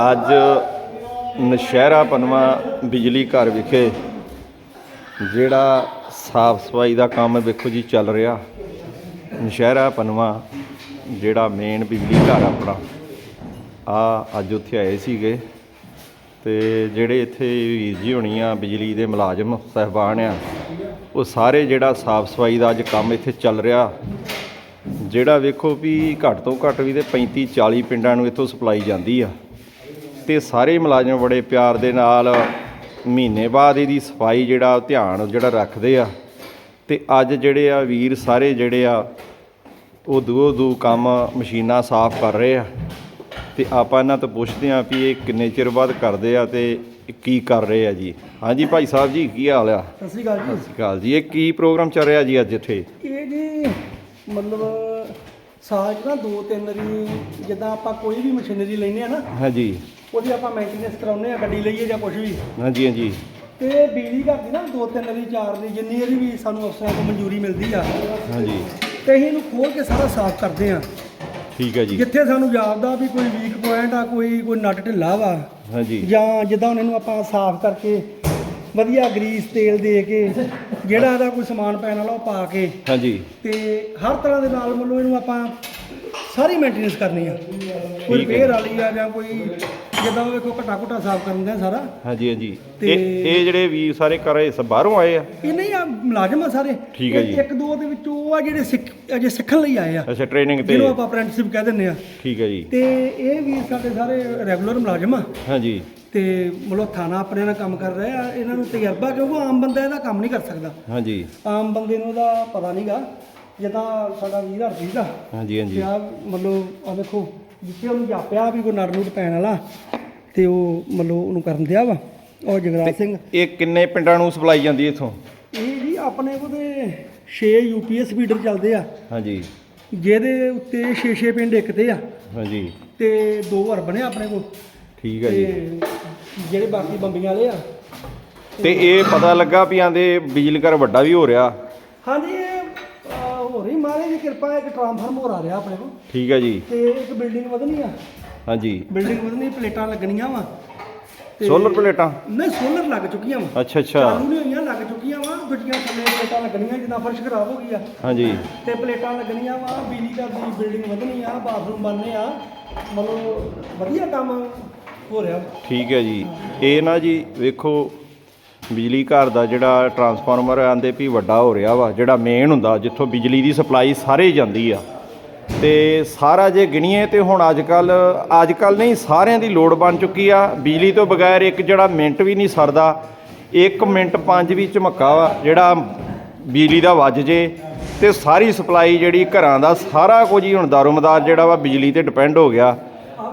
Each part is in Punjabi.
ਅੱਜ ਨਸ਼ਹਿਰਾ ਪਨਵਾ ਬਿਜਲੀ ਘਰ ਵਿਖੇ ਜਿਹੜਾ ਸਾਫ਼ ਸਫ਼ਾਈ ਦਾ ਕੰਮ ਵੇਖੋ ਜੀ ਚੱਲ ਰਿਹਾ। ਨਸ਼ਹਿਰਾ ਪਨਵਾ ਜਿਹੜਾ ਮੇਨ ਬਿਜਲੀ ਘਰ ਆਪਣਾ। ਆ ਅੱਜ ਉੱਥੇ ਆਏ ਸੀਗੇ ਤੇ ਜਿਹੜੇ ਇੱਥੇ ਵੀਰ ਜੀ ਹੋਣੀ ਆ ਬਿਜਲੀ ਦੇ ਮੁਲਾਜ਼ਮ ਸਹਿਬਾਨ ਆ, ਉਹ ਸਾਰੇ ਜਿਹੜਾ ਸਾਫ਼ ਸਫ਼ਾਈ ਦਾ ਅੱਜ ਕੰਮ ਇੱਥੇ ਚੱਲ ਰਿਹਾ। ਜਿਹੜਾ ਵੇਖੋ ਵੀ ਘੱਟ ਤੋਂ ਘੱਟ ਵੀ ਤੇ 35 40 ਪਿੰਡਾਂ ਨੂੰ ਇੱਥੋਂ ਸਪਲਾਈ ਜਾਂਦੀ ਆ। ਤੇ ਸਾਰੇ ਮੁਲਾਜ਼ਮ ਬੜੇ ਪਿਆਰ ਦੇ ਨਾਲ ਮਹੀਨੇ ਬਾਅਦ ਇਹਦੀ ਸਫ਼ਾਈ ਜਿਹੜਾ ਧਿਆਨ ਜਿਹੜਾ ਰੱਖਦੇ ਆ। ਤੇ ਅੱਜ ਜਿਹੜੇ ਆ ਵੀਰ ਸਾਰੇ ਜਿਹੜੇ ਆ ਉਹ ਦੂਓ ਦੂ ਕੰਮ ਮਸ਼ੀਨਾਂ ਸਾਫ਼ ਕਰ ਰਹੇ ਆ। ਤੇ ਆਪਾਂ ਇਹਨਾਂ ਤੋਂ ਪੁੱਛਦੇ ਆ ਵੀ ਇਹ ਕਿੰਨੇ ਚਿਰ ਬਾਅਦ ਕਰਦੇ ਆ ਤੇ ਕੀ ਕਰ ਰਹੇ ਆ ਜੀ। ਹਾਂਜੀ ਭਾਈ ਸਾਹਿਬ ਜੀ ਕੀ ਹਾਲ ਆ? ਸਤਿ ਸ਼੍ਰੀ ਅਕਾਲ ਸਤਿ ਸ਼੍ਰੀ ਅਕਾਲ ਜੀ। ਇਹ ਕੀ ਪ੍ਰੋਗਰਾਮ ਚੱਲ ਰਿਹਾ ਜੀ ਅੱਜ ਇੱਥੇ? ਜੀ ਇਹ ਜੀ ਮਤਲਬ ਸਾਲ 'ਚ ਨਾ ਦੋ ਤਿੰਨ ਵਾਰੀ ਜਿੱਦਾਂ ਆਪਾਂ ਕੋਈ ਵੀ ਮਸ਼ੀਨਰੀ ਲੈਨੇ ਆ ਨਾ ਹਾਂਜੀ। ਉਹਦੀ ਆਪਾਂ ਮੇਨਟੇਨੈਂਸ ਕਰਾਉਂਦੇ ਆ ਗੱਡੀ ਲਈਏ ਜਾਂ ਕੁਝ ਵੀ। ਹਾਂਜੀ ਹਾਂਜੀ। ਤੇ ਬਿਜਲੀ ਘਰ ਦੀ ਨਾ ਦੋ ਤਿੰਨ ਵਾਰੀ ਚਾਰ ਵਾਰੀ ਜਿੰਨੀ ਵਾਰੀ ਵੀ ਸਾਨੂੰ ਅਫਸਰਾਂ ਤੋਂ ਮਨਜ਼ੂਰੀ ਮਿਲਦੀ ਆ। ਹਾਂਜੀ। ਤੇ ਅਸੀਂ ਇਹਨੂੰ ਖੋਲ ਕੇ ਸਾਰਾ ਸਾਫ਼ ਕਰਦੇ ਆ ਠੀਕ ਹੈ ਜੀ। ਜਿੱਥੇ ਸਾਨੂੰ ਜਾਪਦਾ ਵੀ ਕੋਈ ਵੀਕ ਪੁਆਇੰਟ ਆ ਕੋਈ ਕੋਈ ਨਟ ਢਿੱਲਾ ਵਾ। ਹਾਂਜੀ। ਜਾਂ ਜਿੱਦਾਂ ਹੁਣ ਇਹਨੂੰ ਆਪਾਂ ਸਾਫ਼ ਕਰਕੇ ਵਧੀਆ ਗਰੀਸ ਤੇਲ ਦੇ ਕੇ ਜਿਹੜਾ ਇਹਦਾ ਕੋਈ ਸਮਾਨ ਪੈਣ ਵਾਲਾ ਉਹ ਪਾ ਕੇ। ਹਾਂਜੀ। ਤੇ ਹਰ ਤਰ੍ਹਾਂ ਦੇ ਨਾਲ ਮਤਲਬ ਇਹਨੂੰ ਆਪਾਂ ਸਾਰੀ ਮੇਨਟੇਨੈਂਸ ਕਰਨੀ ਆ। ਕੋਈ। ਰਿਪੇਅਰ ਵਾਲੀ ਆ ਜਾਂ ਕੋਈ ਜਿੱਦਾਂ ਉਹ ਵੇਖੋ ਘਟਾ ਘਟਾ ਸਾਫ਼ ਕਰਨ ਦਾ ਸਾਰਾ। ਹਾਂਜੀ ਹਾਂਜੀ। ਤੇ- ਇਹ ਇਹ ਜਿਹੜੇ ਵੀਰ ਸਾਰੇ ਕਰ ਰਹੇ ਸਭ ਬਾਹਰੋਂ ਆਏ ਆ? ਇਹ ਨਹੀਂ ਆ ਮੁਲਾਜ਼ਮ ਆ ਸਾਰੇ। ਠੀਕ ਹੈ ਇਹ ਜੀ। ਇੱਕ ਦੋ ਦੇ ਵਿੱਚ ਉਹ ਆ ਜਿਹੜੇ ਸਿੱਖ ਅਜੇ ਸਿੱਖਣ ਲਈ ਆਏ ਆ। ਅੱਛਾ ਟ੍ਰੇਨਿੰਗ ਤੇ। ਜਿਹਨੂੰ ਆਪਾਂ ਅਪ੍ਰੈਂਟਿਸਸ਼ਿਪ ਕਹਿ ਦਿੰਦੇ ਆ। ਠੀਕ ਹੈ ਜੀ। ਤੇ ਇਹ ਵੀ ਸਾਡੇ ਸਾਰੇ ਰੈਗੂਲਰ ਮੁਲਾਜ਼ਮ ਆ। ਹਾਂਜੀ। ਤੇ ਮਤਲਬ ਥਾਣਾ ਆਪਣੇ ਨਾਲ ਕੰਮ ਕਰ ਰਹੇ ਆ। ਇਹਨਾਂ ਨੂੰ ਤਜਰਬਾ ਕਿਉਂਕਿ ਆਮ ਬੰਦਾ ਇਹਦਾ ਕੰਮ ਨਹੀਂ ਕਰ ਸਕਦਾ। ਹਾਂਜੀ। ਆਮ ਬੰਦੇ ਨੂੰ ਉਹਦਾ ਪਤਾ ਨਹੀਂਗਾ ਜਿੱਦਾਂ ਸਾਡਾ ਵੀਰ ਹਰਜੀਤ ਆ ਹਾਂਜੀ ਹਾਂਜੀ। ਆ ਮਤਲਬ ਆ ਵੇਖੋ ਜਿੱਥੇ ਉਹਨੂੰ ਜਾਪਿਆ ਵੀ ਕੋਈ ਨੂੜ ਪੈਣ ਵਾਲਾ ਤੇ ਉਹ ਮਤਲਬ ਉਹਨੂੰ ਕਰਨ ਦਿਆ ਵਾ ਉਹ ਜਗਰਾਜ ਸਿੰਘ। ਇਹ ਕਿੰਨੇ ਪਿੰਡਾਂ ਨੂੰ ਸਪਲਾਈ ਜਾਂਦੀ ਇੱਥੋਂ? ਇਹ ਜੀ ਆਪਣੇ ਤੇ 6 ਯੂਪੀਐਸ ਫੀਡਰ ਚੱਲਦੇ ਆ। ਹਾਂਜੀ। ਜਿਹਦੇ ਉੱਤੇ 6-6 ਪਿੰਡ ਇੱਕ ਤੇ ਆ। ਹਾਂਜੀ। ਤੇ ਦੋ ਘਰ ਬਣੇ ਆਪਣੇ ਕੋਲ। ਠੀਕ ਹੈ ਜੀ। ਜਿਹੜੇ ਬਾਕੀ ਬੰਬੀਆਂ ਵਾਲੇ ਆ। ਤੇ ਇਹ ਪਤਾ ਲੱਗਾ ਵੀ ਆਂਦੇ ਬਿਜਲੀ ਘਰ ਵੱਡਾ ਵੀ ਹੋ ਰਿਹਾ। ਹਾਂਜੀ ਹੋ ਰਹੀ ਮਹਾਰਾਜ ਦੀ ਕਿਰਪਾ ਇੱਕ ਟ੍ਰਾਂਸਫਾਰਮ ਹੋ ਰਿਹਾ ਆਪਣੇ ਕੋਲ। ਠੀਕ ਹੈ ਜੀ। ਤੇ ਇੱਕ ਬਿਲਡਿੰਗ ਵਧਣੀ ਆ। ਹਾਂਜੀ। ਬਿਲਡਿੰਗ ਵਧਣੀ ਪਲੇਟਾਂ ਲੱਗਣੀਆਂ ਵਾ। ਸੋਲਰ ਪਲੇਟਾਂ ਨਹੀਂ ਸੋਲਰ ਲੱਗ ਚੁੱਕੀਆਂ ਵਾ। ਅੱਛਾ ਅੱਛਾ। ਚਾਲੂ ਨਹੀਂ ਹੋਈਆਂ ਲੱਗ ਚੁੱਕੀਆਂ ਵਾ। ਦੂਜੀਆਂ ਥੱਲੇ ਪਲੇਟਾਂ ਲੱਗਣੀਆਂ ਜਿੱਦਾਂ ਫਰਸ਼ ਖਰਾਬ ਹੋ ਗਈ ਆ। ਹਾਂਜੀ। ਤੇ ਪਲੇਟਾਂ ਲੱਗਣੀਆਂ ਵਾ ਬਿਜਲੀ ਘਰ ਦੀ ਬਿਲਡਿੰਗ ਵਧਣੀ ਆ ਬਾਥਰੂਮ ਬਣਨੇ ਆ। ਮਤਲਬ ਵਧੀਆ ਕੰਮ ਹੋ ਰਿਹਾ। ਠੀਕ ਹੈ ਜੀ। ਇਹ ਨਾ ਜੀ ਵੇਖੋ ਬਿਜਲੀ ਘਰ ਦਾ ਜਿਹੜਾ ਟਰਾਂਸਫਾਰਮਰ ਆਂਦੇ ਵੀ ਵੱਡਾ ਹੋ ਰਿਹਾ ਵਾ, ਜਿਹੜਾ ਮੇਨ ਹੁੰਦਾ, ਜਿੱਥੋਂ ਬਿਜਲੀ ਦੀ ਸਪਲਾਈ ਸਾਰੇ ਜਾਂਦੀ ਆ। ਤੇ ਸਾਰਾ ਜੇ ਗਿਣੀਏ ਤੇ ਹੁਣ ਅੱਜ ਕੱਲ ਅੱਜ ਕੱਲ ਨਹੀਂ, ਸਾਰਿਆਂ ਦੀ ਲੋੜ ਬਣ ਚੁੱਕੀ ਆ। ਬਿਜਲੀ ਤੋਂ ਬਗੈਰ ਇੱਕ ਜਿਹੜਾ ਮਿੰਟ ਵੀ ਨਹੀਂ ਸਰਦਾ 1 ਮਿੰਟ 5 ਵੀ ਝਮੱਕਾ ਵਾ, ਜਿਹੜਾ ਬਿਜਲੀ ਦਾ ਵੱਜ ਜੇ, ਤੇ ਸਾਰੀ ਸਪਲਾਈ ਜਿਹੜੀ ਘਰਾਂ ਦਾ ਸਾਰਾ ਕੁਝ ਹੀ ਹੁਣ ਦਾਰੋਮਦਾਰ ਜਿਹੜਾ ਵਾ, ਬਿਜਲੀ ਤੇ ਡਿਪੈਂਡ ਹੋ ਗਿਆ।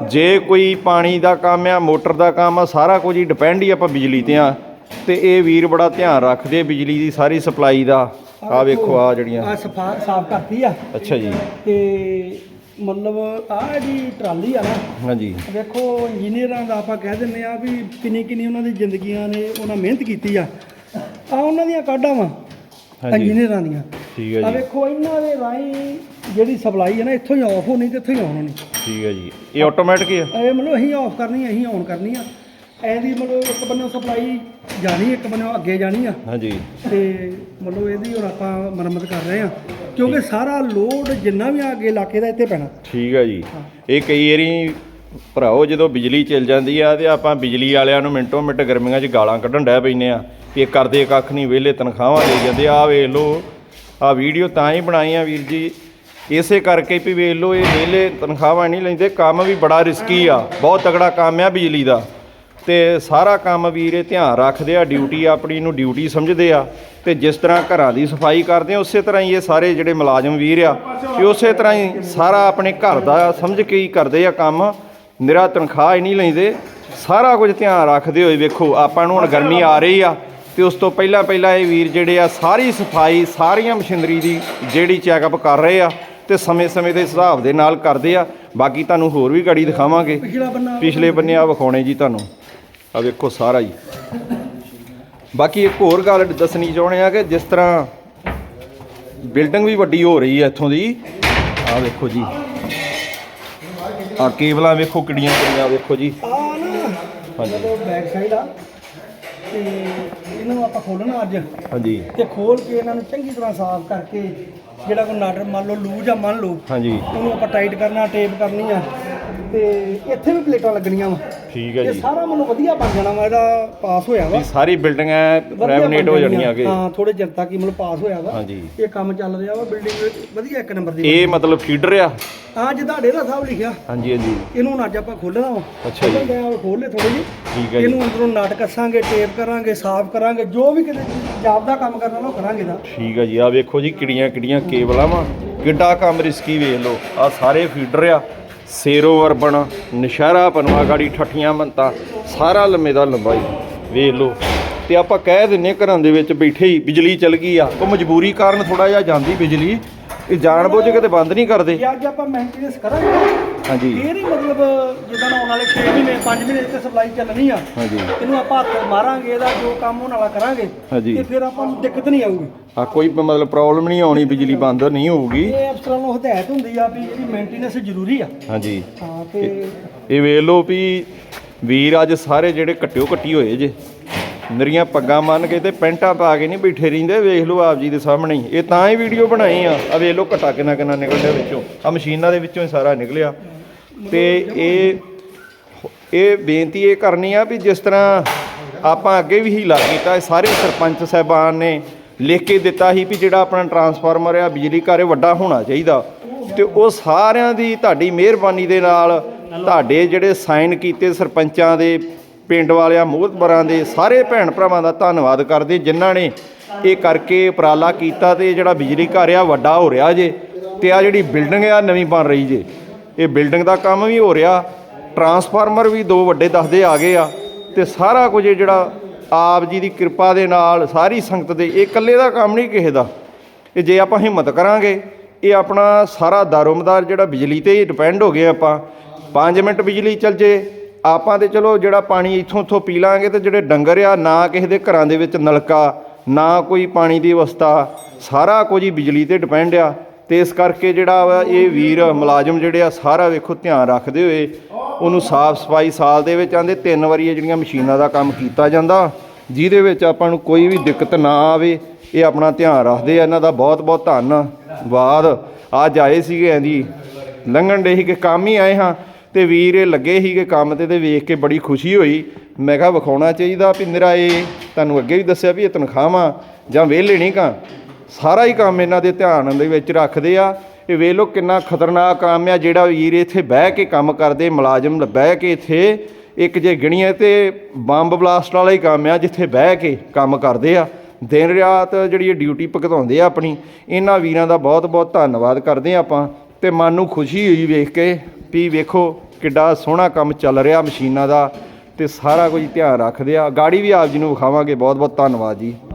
ਜੇ ਕੋਈ ਪਾਣੀ ਦਾ ਕੰਮ ਆ, ਮੋਟਰ ਦਾ ਕੰਮ ਆ, ਸਾਰਾ ਕੁਝ ਹੀ ਡਿਪੈਂਡ ਹੀ ਆਪਾਂ ਬਿਜਲੀ ਤੇ ਆ। ਤੇ ਇਹ ਵੀਰ ਬੜਾ ਧਿਆਨ ਰੱਖਦੇ ਬਿਜਲੀ ਦੀ ਸਾਰੀ ਸਪਲਾਈ ਦਾ। ਆ ਵੇਖੋ ਆ ਜਿਹੜੀਆਂ। ਆ ਸਫਾ ਸਾਫ਼ ਕਰਤੀ ਆ। ਅੱਛਾ ਜੀ। ਤੇ ਮਤਲਬ ਆ ਜਿਹੜੀ ਟਰਾਲੀ ਆ ਨਾ ਹਾਂਜੀ। ਵੇਖੋ ਇੰਜੀਨੀਅਰਾਂ ਦਾ ਆਪਾਂ ਕਹਿ ਦਿੰਦੇ ਆ ਵੀ ਕਿੰਨੀ ਕਿੰਨੀ ਉਹਨਾਂ ਦੀ ਜ਼ਿੰਦਗੀਆਂ ਨੇ ਉਹਨਾਂ ਮਿਹਨਤ ਕੀਤੀ ਆ। ਆ ਉਹਨਾਂ ਦੀਆਂ ਕਾਢਾਂ ਵਾ ਹਾਂਜੀ। ਇੰਜੀਨੀਅਰਾਂ ਦੀਆਂ। ਠੀਕ ਹੈ ਆ ਜੀ। ਵੇਖੋ ਇਹਨਾਂ ਦੇ ਰਾਹੀਂ ਜਿਹੜੀ ਸਪਲਾਈ ਹੈ ਨਾ ਇੱਥੋਂ ਹੀ ਆਫ ਹੋਣੀ ਤੇ ਇੱਥੋਂ ਹੀ ਆਨ ਹੋਣੀ। ਠੀਕ ਹੈ ਜੀ। ਇਹ ਆਟੋਮੈਟਿਕ ਹੀ ਆ? ਇਹ ਮਤਲਬ ਅਸੀਂ ਆਫ ਕਰਨੀ ਅਸੀਂ ਆਨ ਕਰਨੀ ਆ। ਇਹਦੀ ਮਤਲਬ ਇੱਕ ਬੰਨੋਂ ਸਪਲਾਈ ਜਾਣੀ ਇੱਕ ਬੰਨੋਂ ਅੱਗੇ ਜਾਣੀ ਆ। ਹਾਂਜੀ। ਤੇ ਮਤਲਬ ਇਹਦੀ ਹੁਣ ਆਪਾਂ ਮੁਰੰਮਤ ਕਰ ਰਹੇ ਆ ਕਿਉਂਕਿ ਸਾਰਾ ਲੋਡ ਜਿੰਨਾ ਵੀ ਆ ਅੱਗੇ ਇਲਾਕੇ ਦਾ ਇੱਥੇ ਪੈਣਾ। ਠੀਕ ਹੈ ਜੀ। ਇਹ ਕਈ ਵਾਰੀ ਭਰਾਓ ਜਦੋਂ ਬਿਜਲੀ ਚੱਲ ਜਾਂਦੀ ਆ ਤੇ ਆਪਾਂ ਬਿਜਲੀ ਵਾਲਿਆਂ ਨੂੰ ਮਿੰਟੋ ਮਿੰਟ ਗਰਮੀਆਂ 'ਚ ਗਾਲਾਂ ਕੱਢਣ ਡੈ ਪੈਂਦੇ ਆ ਵੀ ਇਹ ਕਰਦੇ ਕੱਖ ਨਹੀਂ ਵਿਹਲੇ ਤਨਖਾਹਾਂ ਲੈ ਜਾਂਦੇ ਆ। ਵੇਖ ਲਓ ਆ ਵੀਡੀਓ ਤਾਂ ਹੀ ਬਣਾਈ ਆ ਵੀਰ ਜੀ। ਇਸੇ ਕਰਕੇ ਵੀ ਵੇਖ ਲਓ ਇਹ ਵਿਹਲੇ ਤਨਖਾਹਾਂ ਨਹੀਂ ਲੈਂਦੇ ਕੰਮ ਵੀ ਬੜਾ ਰਿਸਕੀ ਆ। ਬਹੁਤ ਤਗੜਾ ਕੰਮ ਆ ਬਿਜਲੀ ਦਾ। ਤੇ ਸਾਰਾ ਕੰਮ ਵੀਰ ਧਿਆਨ ਰੱਖਦੇ ਆ ਡਿਊਟੀ ਆਪਣੀ ਨੂੰ ਡਿਊਟੀ ਸਮਝਦੇ ਆ ਤੇ ਜਿਸ ਤਰ੍ਹਾਂ ਘਰਾਂ ਦੀ ਸਫ਼ਾਈ ਕਰਦੇ ਆ ਉਸੇ ਤਰ੍ਹਾਂ ਹੀ ਇਹ ਸਾਰੇ ਜਿਹੜੇ ਮੁਲਾਜ਼ਮ ਵੀਰ ਆ ਕਿ ਉਸੇ ਤਰ੍ਹਾਂ ਹੀ ਸਾਰਾ ਆਪਣੇ ਘਰ ਦਾ ਸਮਝ ਕੇ ਹੀ ਕਰਦੇ ਆ ਕੰਮ ਨਿਰਾ ਤਨਖਾਹ ਹੀ ਨਹੀਂ ਲੈਂਦੇ ਸਾਰਾ ਕੁਝ ਧਿਆਨ ਰੱਖਦੇ ਹੋਏ ਵੇਖੋ ਆਪਾਂ ਨੂੰ ਹੁਣ ਗਰਮੀ ਆ ਰਹੀ ਆ ਤੇ ਉਸ ਤੋਂ ਪਹਿਲਾਂ ਪਹਿਲਾਂ ਇਹ ਵੀਰ ਜਿਹੜੇ ਆ ਸਾਰੀ ਸਫ਼ਾਈ ਸਾਰੀਆਂ ਮਸ਼ੀਨਰੀ ਦੀ ਜਿਹੜੀ ਚੈੱਕਅਪ ਕਰ ਰਹੇ ਆ ਤੇ ਸਮੇਂ-ਸਮੇਂ ਦੇ ਹਿਸਾਬ ਦੇ ਨਾਲ ਕਰਦੇ ਆ ਬਾਕੀ ਤੁਹਾਨੂੰ ਹੋਰ ਵੀ ਗਾੜੀ ਦਿਖਾਵਾਂਗੇ ਪਿਛਲੇ ਬੰਨੇ ਆ ਵਿਖਾਉਣੇ ਜੀ ਤੁਹਾਨੂੰ। ਆ ਵੇਖੋ ਸਾਰਾ ਹੀ। ਬਾਕੀ ਇੱਕ ਹੋਰ ਗੱਲ ਦੱਸਣੀ ਚਾਹੁੰਦੇ ਆ ਕਿ ਜਿਸ ਤਰ੍ਹਾਂ ਬਿਲਡਿੰਗ ਵੀ ਵੱਡੀ ਹੋ ਰਹੀ ਹੈ ਇੱਥੋਂ ਦੀ। ਆ ਵੇਖੋ ਜੀ। ਆ ਕੇਬਲਾਂ ਵੇਖੋ ਕਿੜੀਆਂ ਕਿੜੀਆਂ ਵੇਖੋ ਜੀ। ਆ ਨਾ ਹਾਂਜੀ। ਬੈਕ ਸਾਈਡ ਆ ਤੇ ਇਹਨੂੰ ਆਪਾਂ ਖੋਲਣਾ ਅੱਜ। ਹਾਂਜੀ। ਤੇ ਖੋਲ ਕੇ ਇਹਨਾਂ ਨੂੰ ਚੰਗੀ ਤਰ੍ਹਾਂ ਸਾਫ਼ ਕਰਕੇ ਜਿਹੜਾ ਕੋਈ ਨਾਟਰ ਮੰਨ ਲਓ ਲੂਜ ਆ ਮੰਨ ਲਓ ਹਾਂਜੀ। ਉਹਨੂੰ ਆਪਾਂ ਟਾਈਟ ਕਰਨਾ ਟੇਪ ਕਰਨੀ ਆ। ਤੇ ਇੱਥੇ ਵੀ ਪਲੇਟਾਂ ਲੱਗਣੀਆਂ ਵਾ। ਠੀਕ ਹੈ ਇਹ ਜੀ। ਸਾਰਾ ਮੈਨੂੰ ਵਧੀਆ ਬਣ ਜਾਣਾ ਵਾ ਇਹਦਾ ਪਾਸ ਹੋਇਆ ਵਾ। ਇਹ ਸਾਰੀ ਬਿਲਡਿੰਗਾਂ ਵਧੀਆ ਰੈਮਨੇਟ ਬਣ ਹੋ ਜਾਣੀਆਂ। ਜਾਣੀਆਂ ਹਾਂ ਥੋੜੇ ਚਿਰ ਤੱਕ ਹੀ ਮਤਲਬ ਪਾਸ ਹੋਇਆ ਵਾ। ਹਾਂਜੀ। ਇਹ ਕੰਮ ਚੱਲ ਰਿਹਾ ਵਾ ਬਿਲਡਿੰਗ ਵਧੀਆ ਇੱਕ ਨੰਬਰ ਦੀ ਇਹ ਮਤਲਬ ਫੀਡਰ ਆ? ਹਾਂ ਜਿੱਦਾਂ ਡੇਰਾ ਸਾਹਿਬ ਲਿਖਿਆ। ਹਾਂਜੀ ਹਾਂਜੀ। ਇਹਨੂੰ ਹੁਣ ਅੱਜ ਆਪਾਂ ਖੋਲਣਾ ਵਾ। ਅੱਛਾ ਜੀ। ਜੀ ਖੋਲ ਲੈ ਥੋੜੀ ਜੀ ਠੀਕ ਹੈ ਜੀ। ਇਹਨੂੰ ਅੰਦਰੋਂ ਨਟ ਕੱਸਾਂਗੇ ਟੇਪ ਕਰਾਂਗੇ ਸਾਫ਼ ਕਰਾਂਗੇ। ਜੋ ਵੀ ਕਿਤੇ ਜਾਬ ਦਾ ਕੰਮ ਕਰਨਾ ਉਹ ਕਰਾਂਗੇ ਦਾ ਠੀਕ ਹੈ ਜੀ। ਆ ਵੇਖੋ ਜੀ ਕਿੜੀਆਂ ਕਿੜੀਆਂ ਕੇਬਲਾਂ ਵਾ। ਕਿੱਡਾ ਕੰਮ ਰਿਸਕੀ ਵੇਖ ਲਓ। ਆ ਸਾਰੇ ਫੀਡਰ ਆ। ਸੇਰੋ ਅਰਬਨ, ਨਸ਼ਹਿਰਾ ਪਨਵਾ ਗਾੜੀ, ਠੱਠੀਆਂ ਮੰਤਾ, ਸਾਰਾ ਲੰਮੇ ਦਾ ਲੰਬਾਈ। ਵੇਖ ਲਓ। ਤੇ ਆਪਾਂ ਕਹਿ ਦਿੰਨੇ ਘਰਾਂ ਦੇ ਵਿੱਚ ਬੈਠੇ ਹੀ ਬਿਜਲੀ ਚਲ ਗਈ ਆ। ਉਹ ਮਜਬੂਰੀ ਕਾਰਨ ਥੋੜਾ ਜਿਹਾ ਜਾਂਦੀ ਬਿਜਲੀ। ਇਹ ਜਾਣ ਬੁੱਝ ਕੇ ਤੇ ਬੰਦ ਨਹੀਂ ਕਰਦੇ। ਜੇ ਅੱਜ ਆਪਾਂ ਮੇਨਟੇਨੈਂਸ ਕਰਾਂਗੇ ਹਾਂਜੀ। ਫੇਰ ਹੀ ਮਤਲਬ ਜਿੱਦਾਂ ਆਉਣ ਵਾਲੇ 6 ਮਹੀਨੇ 5 ਮਹੀਨੇ ਤੇ ਸਪਲਾਈ ਚੱਲਣੀ ਆ। ਹਾਂਜੀ। ਇਹਨੂੰ ਆਪਾਂ ਹੱਥ ਮਾਰਾਂਗੇ ਇਹਦਾ ਜੋ ਕੰਮ ਹੋਣ ਵਾਲਾ ਕਰਾਂਗੇ ਹਾਂਜੀ। ਤੇ ਫਿਰ ਆਪਾਂ ਨੂੰ ਦਿੱਕਤ ਨਹੀਂ ਆਊਗੀ। ਆ ਕੋਈ ਮਤਲਬ ਪ੍ਰੋਬਲਮ ਨਹੀਂ ਆਉਣੀ ਬਿਜਲੀ ਬੰਦ ਨਹੀਂ ਹੋਊਗੀ। ਇਹ ਅਫਸਰਾਂ ਨੂੰ ਹਦਾਇਤ ਹੁੰਦੀ ਆ ਵੀ ਇਹਦੀ ਮੇਨਟੇਨੈਂਸ ਜ਼ਰੂਰੀ ਆ। ਹਾਂਜੀ। ਹਾਂ ਤੇ ਇਹ ਵੇਖ ਲਓ ਵੀ ਵੀਰ ਅੱਜ ਸਾਰੇ ਜਿਹੜੇ ਕੱਟਿਓ ਕੱਟੀ ਹੋਏ ਜੇ। ਨਰੀਆਂ ਪੱਗਾਂ ਮੰਨ ਕੇ ਤੇ ਪੈਂਟਾਂ ਪਾ ਕੇ ਨਹੀਂ ਬੈਠੇ ਰਹਿੰਦੇ, ਵੇਖ ਲਓ ਆਪ ਜੀ ਦੇ ਸਾਹਮਣੇ। ਇਹ ਤਾਂ ਹੀ ਵੀਡੀਓ ਬਣਾਈ ਆ। ਆ ਵੇਖ ਲਓ ਘਟਾ ਕਿੰਨਾ ਕਿੰਨਾ ਨਿਕਲਿਆ ਵਿੱਚੋਂ। ਆ ਮਸ਼ੀਨਾਂ ਦੇ ਵਿੱਚੋਂ ਹੀ ਸਾਰਾ ਨਿਕਲਿਆ। ਤੇ ਇਹ ਇਹ ਬੇਨਤੀ ਇਹ ਕਰਨੀ ਆ ਵੀ ਜਿਸ ਤਰ੍ਹਾਂ ਆਪਾਂ ਅੱਗੇ ਵੀ ਹੀਲਾ ਕੀਤਾ, ਇਹ ਸਾਰੇ ਸਰਪੰਚ ਸਾਹਿਬਾਨ ਨੇ ਲਿਖ ਕੇ ਦਿੱਤਾ ਸੀ ਵੀ ਜਿਹੜਾ ਆਪਣਾ ਟਰਾਂਸਫਾਰਮਰ ਆ, ਬਿਜਲੀ ਘਰ ਵੱਡਾ ਹੋਣਾ ਚਾਹੀਦਾ। ਤੇ ਉਹ ਸਾਰਿਆਂ ਦੀ ਤੁਹਾਡੀ ਮਿਹਰਬਾਨੀ ਦੇ ਨਾਲ ਤੁਹਾਡੇ ਜਿਹੜੇ ਸਾਈਨ ਕੀਤੇ ਸਰਪੰਚਾਂ ਦੇ ਪਿੰਡ ਵਾਲਿਆਂ, ਮੋਹਤਬਰਾਂ ਦੇ ਸਾਰੇ ਭੈਣ ਭਰਾਵਾਂ ਦਾ ਧੰਨਵਾਦ ਕਰਦੇ, ਜਿਨ੍ਹਾਂ ਨੇ ਇਹ ਕਰਕੇ ਉਪਰਾਲਾ ਕੀਤਾ ਤੇ ਜਿਹੜਾ ਬਿਜਲੀ ਘਰ ਆ, ਵੱਡਾ ਹੋ ਰਿਹਾ ਜੇ, ਤੇ ਆ ਜਿਹੜੀ ਬਿਲਡਿੰਗ ਆ, ਨਵੀਂ ਬਣ ਰਹੀ ਜੇ। ਇਹ ਬਿਲਡਿੰਗ ਦਾ ਕੰਮ ਵੀ ਹੋ ਰਿਹਾ, ਟਰਾਂਸਫਾਰਮਰ ਵੀ ਦੋ ਵੱਡੇ ਦੱਸਦੇ ਆ ਗਏ ਆ, ਤੇ ਸਾਰਾ ਕੁਝ ਜਿਹੜਾ ਆਪ ਜੀ ਦੀ ਕਿਰਪਾ ਦੇ ਨਾਲ, ਸਾਰੀ ਸੰਗਤ ਦੇ, ਇਹ ਇਕੱਲੇ ਦਾ ਕੰਮ ਨਹੀਂ ਕਿਸੇ ਦਾ। ਇਹ ਜੇ ਆਪਾਂ ਹਿੰਮਤ ਕਰਾਂਗੇ, ਇਹ ਆਪਣਾ ਸਾਰਾ ਦਾਰੋਮਦਾਰ ਜਿਹੜਾ ਬਿਜਲੀ ਤੇ ਹੀ ਡਿਪੈਂਡ ਹੋ ਗਏ ਆਪਾਂ 5 ਮਿੰਟ ਬਿਜਲੀ ਚੱਲ ਜੇ ਆਪਾਂ ਤੇ ਚਲੋ ਜਿਹੜਾ ਪਾਣੀ ਇੱਥੋਂ ਉੱਥੋਂ ਪੀ ਲਾਂਗੇ ਤੇ ਜਿਹੜੇ ਡੰਗਰ ਆ, ਨਾ ਕਿਸੇ ਦੇ ਘਰਾਂ ਦੇ ਵਿੱਚ ਨਲਕਾ, ਨਾ ਕੋਈ ਪਾਣੀ ਦੀ ਅਵਸਥਾ ਸਾਰਾ ਕੁਝ ਹੀ ਬਿਜਲੀ ਤੇ ਡਿਪੈਂਡ ਆ। ਤੇ ਇਸ ਕਰਕੇ ਜਿਹੜਾ ਵਾ ਇਹ ਵੀਰ ਮੁਲਾਜ਼ਮ ਜਿਹੜੇ ਆ, ਸਾਰਾ ਵੇਖੋ ਧਿਆਨ ਰੱਖਦੇ ਹੋਏ, ਉਹਨੂੰ ਸਾਫ਼ ਸਫ਼ਾਈ ਸਾਲ ਦੇ ਵਿੱਚ ਆਂਦੇ, ਤਿੰਨ ਵਾਰੀ ਇਹ ਜਿਹੜੀਆਂ ਮਸ਼ੀਨਾਂ ਦਾ ਕੰਮ ਕੀਤਾ ਜਾਂਦਾ, ਜਿਹਦੇ ਵਿੱਚ ਆਪਾਂ ਨੂੰ ਕੋਈ ਵੀ ਦਿੱਕਤ ਨਾ ਆਵੇ, ਇਹ ਆਪਣਾ ਧਿਆਨ ਰੱਖਦੇ ਆ। ਇਹਨਾਂ ਦਾ ਬਹੁਤ ਬਹੁਤ ਧੰਨਵਾਦ। ਅੱਜ ਆਏ ਸੀਗੇ ਜੀ, ਲੰਘਣ ਦੇ ਸੀ ਕਿ ਕੰਮ ਹੀ ਆਏ ਹਾਂ। ਤੇ ਵੀਰ ਇਹ ਲੱਗੇ ਸੀਗੇ ਕੰਮ ਤੇ ਤੇ ਵੇਖ ਕੇ ਬੜੀ ਖੁਸ਼ੀ ਹੋਈ। ਮੈਂ ਕਿਹਾ ਵਿਖਾਉਣਾ ਚਾਹੀਦਾ ਵੀ ਮੇਰਾ ਇਹ, ਤੁਹਾਨੂੰ ਅੱਗੇ ਵੀ ਦੱਸਿਆ ਵੀ ਇਹ ਤਨਖਾਹਾਂ ਜਾਂ ਵਿਹਲੇ ਨਹੀਂ ਕਾ। ਸਾਰਾ ਹੀ ਕੰਮ ਇਹਨਾਂ ਦੇ ਧਿਆਨ ਦੇ ਵਿੱਚ ਰੱਖਦੇ ਆ। ਇਹ ਵੇਖ ਲਓ ਕਿੰਨਾ ਖਤਰਨਾਕ ਕੰਮ ਆ ਜਿਹੜਾ ਵੀਰ ਇੱਥੇ ਬਹਿ ਕੇ ਕੰਮ ਕਰਦੇ, ਮੁਲਾਜ਼ਮ ਬਹਿ ਕੇ ਇੱਥੇ ਇੱਕ ਜੇ ਗਿਣੀਏ ਤੇ ਬੰਬ ਬਲਾਸਟ ਵਾਲਾ ਹੀ ਕੰਮ ਆ ਜਿੱਥੇ ਬਹਿ ਕੇ ਕੰਮ ਕਰਦੇ ਆ। ਦਿਨ ਰਾਤ ਜਿਹੜੀ ਇਹ ਡਿਊਟੀ ਭਗਤਾਉਂਦੇ ਆ ਆਪਣੀ। ਇਹਨਾਂ ਵੀਰਾਂ ਦਾ ਬਹੁਤ ਬਹੁਤ ਧੰਨਵਾਦ ਕਰਦੇ ਆ ਆਪਾਂ ਤੇ ਮਨ ਨੂੰ ਖੁਸ਼ੀ ਹੋਈ ਵੇਖ ਕੇ ਵੀ ਵੇਖੋ ਕਿੱਡਾ ਸੋਹਣਾ ਕੰਮ ਚੱਲ ਰਿਹਾ ਮਸ਼ੀਨਾਂ ਦਾ ਤੇ ਸਾਰਾ ਕੁਝ ਧਿਆਨ ਰੱਖਦੇ ਆ। ਗਾੜੀ ਵੀ ਆਪ ਜੀ ਨੂੰ ਵਿਖਾਵਾਂਗੇ। ਬਹੁਤ ਬਹੁਤ ਧੰਨਵਾਦ ਜੀ।